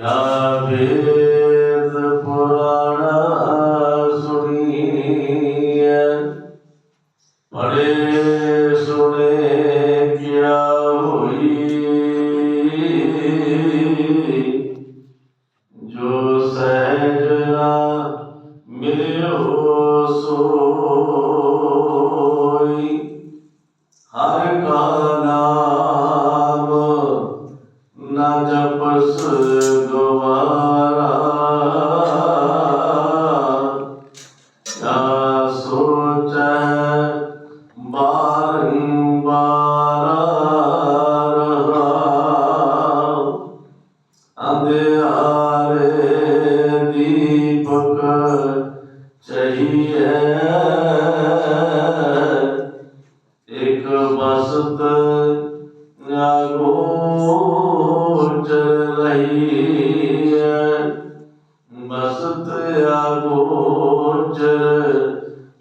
ਕਿਆ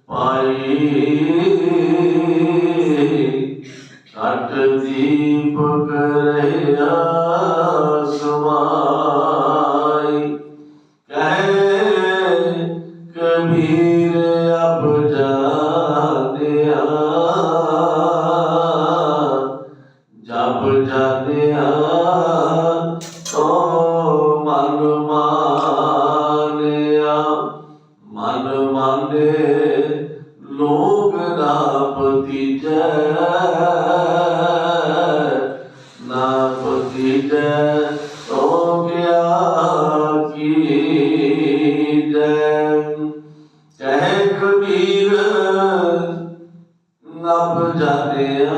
ਪਾਈ ਅਟ ਦੀਪਕ ਰਹਿਆ ਸਮਾਈ ਕਹੇ ਕਬੀਰ ਤੋ ਕਿਆ ਕੀਜੈ ਕਹਿ ਕਬੀਰ ਨਭ ਜਾਣਿਆ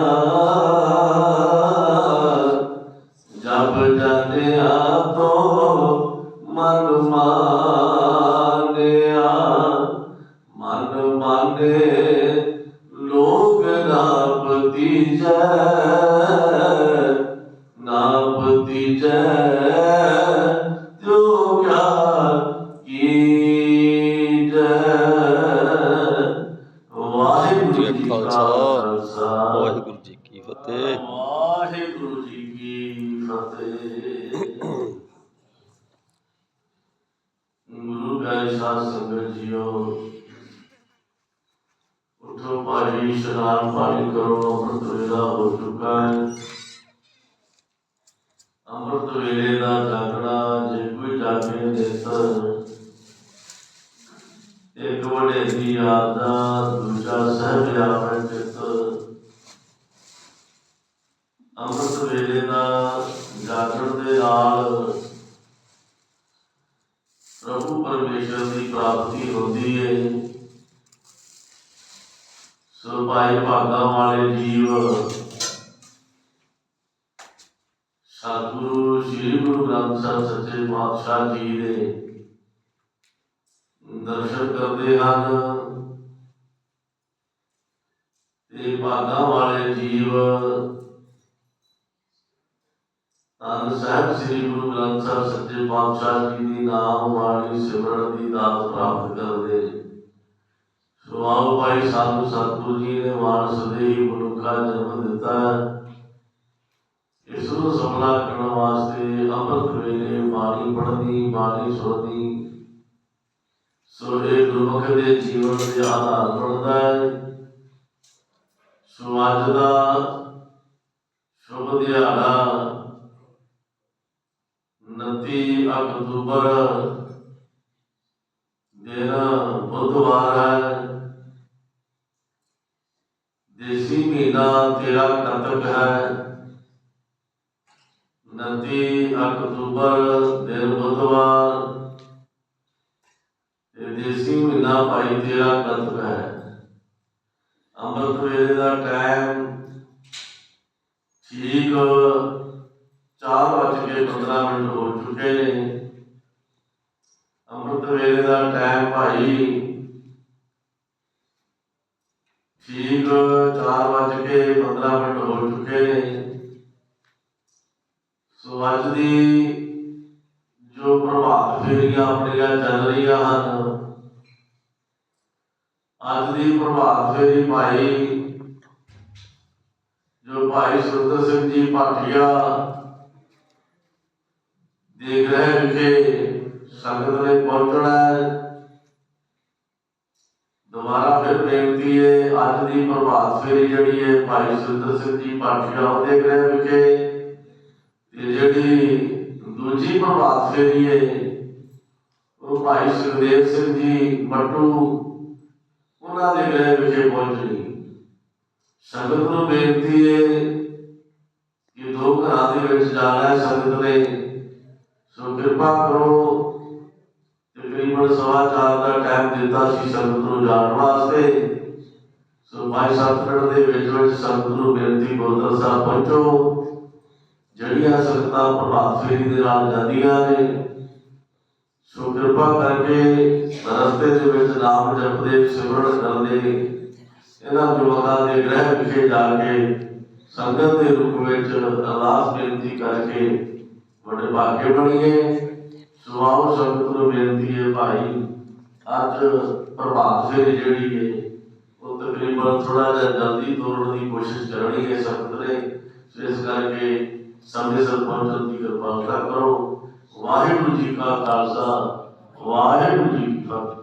ਜਬ ਜਾਣਿਆ ਤੋ ਮਨ ਮਾਨਿਆ ਵਾਹਿਗੁਰੂ ਜੀ ਕੀ ਫਤਿਹ। ਵਾਹਿਗੁਰੂ ਜੀ ਕੀ ਫਤਿਹ। ਗੁਰੂ ਗ੍ਰੰਥ ਸਾਹਿਬ ਸੰਗਤ ਜੀਓ, ਉਠੋ ਭਾਈ ਇਸ਼ਨਾਨ ਪਾਣੀ ਕਰੋ, ਅੰਮ੍ਰਿਤ ਵੇਲਾ ਹੋ ਚੁੱਕਾ ਹੈ। ਅੰਮ੍ਰਿਤ ਵੇਲੇ ਦਾ ਜਾਗਣਾ ਜੇ ਕੋਈ ਜਾਗੇ ਦੇਤ ਇੱਕ ਵਡੇ ਦੀ ਯਾਦ ਦੂਜਾ ਸਹਿਬ ਆਪਣੇ ਚਿੱਤ ਅੰਮ੍ਰਿਤ ਵੇਲੇ ਦਾ ਜਾਗਣ ਦੇ ਨਾਲ ਪ੍ਰਭੂ ਪਰਮੇਸ਼ਰ ਦੀ ਪ੍ਰਾਪਤੀ ਹੁੰਦੀ ਹੈ ਸੋ ਭਾਈ ਭਾਗਾਂ ਵਾਲੇ ਜੀਵ, ਸਤਿਗੁਰੂ ਸ੍ਰੀ ਗੁਰੂ ਗ੍ਰੰਥ ਸਾਹਿਬ ਸੱਚੇ ਪਾਤਸ਼ਾਹ ਜੀ ਦੇ ਦਰਸ਼ਨ ਕਰਦੇ ਹਨ। ਤੇ ਭਾਗਾਂ ਵਾਲੇ ਜੀਵ ਧੰਨ ਸਾਹਿਬ ਸ੍ਰੀ ਗੁਰੂ ਗ੍ਰੰਥ ਸਾਹਿਬ ਸੱਚੇ ਪਾਤਸ਼ਾਹ ਜੀ ਦੀ ਨਾਮ ਬਾਣੀ ਸਿਮਰਨ ਦੀ ਦਾਤ ਪ੍ਰਾਪਤ ਕਰਦੇ। ਸੋ ਆਓ ਭਾਈ ਸਾਨੂੰ ਸਤਿਗੁਰੂ ਜੀ ਨੇ ਮਾਨਸ ਦੇ ਹੀ ਮਨੁੱਖਾ ਜਨਮ ਦਿੱਤਾ। ਇਸ ਨੂੰ ਸਫਲਾ ਕਰਨ ਵਾਸਤੇ ਅੰਮ੍ਰਿਤ ਵੇਲੇ ਬਾਣੀ ਪੜ੍ਹਨੀ, ਬਾਣੀ ਸੁਣਨੀ ਸੋ ਇਹ ਗੁਰਮੁਖ ਦੇ ਜੀਵਨ ਦੇ ਆਧਾਰ ਬਣਦਾ ਹੈ। ਸੋ ਅੱਜ ਦਾ ਸ਼ੁਭ ਦਿਹਾੜਾ 29 अक्टूबर दिन बुधवार है। देसी महीना तेरा कतक है। नती अक्टूबर दिन बुधवार, देसी महीना भाई तेरा कतक है। अमृत वेले का टाइम ठीक 4 ਵਜ ਕੇ 15 ਮਿੰਟ ਹੋ ਚੁੱਕੇ ਨੇ। ਅੰਮ੍ਰਿਤ ਵੇਲੇ ਦਾ ਟਾਈਮ ਭਾਈ ਠੀਕ 4 ਵਜ ਕੇ 15 ਮਿੰਟ ਹੋ ਚੁੱਕੇ ਨੇ। ਸੋ ਅੱਜ ਦੀ ਜੋ ਪ੍ਰਭਾਤ ਫੇਰੀਆਂ ਆਪਣੀਆਂ ਚੱਲ ਰਹੀਆਂ ਹਨ, ਅੱਜ ਦੀ ਪ੍ਰਭਾਤ ਫੇਰੀ ਭਾਈ, ਜੋ ਭਾਈ ਸੁਰਦਰ ਸਿੰਘ ਜੀ ਭਾਟੀਆ ਦੇ ਗ੍ਰਹਿ ਵਿਖੇ ਸੰਗਤ ਨੇ ਪਹੁੰਚਣਾ ਹੈ। ਦੁਬਾਰਾ ਫਿਰ ਬੇਨਤੀ ਹੈ, ਅੱਜ ਦੀ ਪ੍ਰਭਾਤ ਫੇਰੀ ਜਿਹੜੀ ਹੈ, ਭਾਈ ਸੁਰਿੰਦਰ ਸਿੰਘ ਜੀ ਭਾਟੀਆ ਉਹਦੇ ਗ੍ਰਹਿ ਵਿਖੇ ਤੇ ਜਿਹੜੀ ਦੂਜੀ ਪ੍ਰਭਾਤ ਫੇਰੀ ਹੈ, ਉਹ ਭਾਈ ਸੁਖਦੇਵ ਸਿੰਘ ਜੀ ਮੱਟੂ, ਉਹਨਾਂ ਦੇ ਗ੍ਰਹਿ ਵਿਖੇ ਪਹੁੰਚਣੀ ਸੰਗਤ ਨੂੰ ਬੇਨਤੀ ਹੈ ਕਿ ਦੋ ਘਰਾਂ ਦੇ ਵਿੱਚ ਜਾਣਾ ਸੰਗਤ ਨੇ। ਸੋ ਕਿਰਪਾ ਕਰੋ, ਤਕਰੀਬਨ ਸਵਾ ਚਾਰ ਦਾ ਟਾਈਮ ਦਿੱਤਾ ਸੀ ਸੰਗਤ ਨੂੰ ਜਾਣ ਵਾਸਤੇ। ਸੋ ਭਾਈ ਸਤਿਗੁਰ ਦੇ ਵਿੱਚ ਵਿੱਚ ਸੰਗਤ ਨੂੰ ਬੇਨਤੀ ਗੁਰਦੁਆਰਾ ਸਾਹਿਬ ਪਹੁੰਚੋ। ਜਿਹੜੀਆਂ ਸੰਗਤਾਂ ਪ੍ਰਭਾਤ ਫੇਰੀ ਦੇ ਨਾਲ ਜਾਂਦੀਆਂ ਨੇ, ਸੋ ਕਿਰਪਾ ਕਰਕੇ ਰਸਤੇ ਦੇ ਵਿੱਚ ਨਾਮ ਜਪਦੇ ਸਿਮਰਨ ਕਰਦੇ। ਇਹਨਾਂ ਗੁਰੂਆਂ ਦੇ ਗ੍ਰਹਿ ਵਿਖੇ ਜਾ ਕੇ ਸੰਗਤ ਦੇ ਰੂਪ ਵਿੱਚ ਅਰਦਾਸ ਬੇਨਤੀ ਕਰਕੇ ਵੱਡੇ ਭਾਗੇ ਬਣੀਏ। ਸੋ ਆਓ ਨੂੰ ਬੇਨਤੀ ਹੈ ਭਾਈ, ਅੱਜ ਪ੍ਰਭਾਤ ਫੇਰੀ ਜਿਹੜੀ ਹੈ, ਉਹ ਤਕਰੀਬਨ ਥੋੜਾ ਜਿਹਾ ਜਲਦੀ ਤੋੜਨ ਦੀ ਕੋਸ਼ਿਸ਼ ਕਰਨੀ ਹੈ ਸੰਗਤ ਨੇ। ਇਸ ਕਰਕੇ ਸਮੇਂ ਸਿਰ ਪਹੁੰਚਣ ਦੀ ਕਿਰਪਾਲਤਾ ਕਰੋ। ਵਾਹਿਗੁਰੂ ਜੀ ਕਾ ਖਾਲਸਾ, ਵਾਹਿਗੁਰੂ ਜੀ ਕੀ ਫਤਿਹ।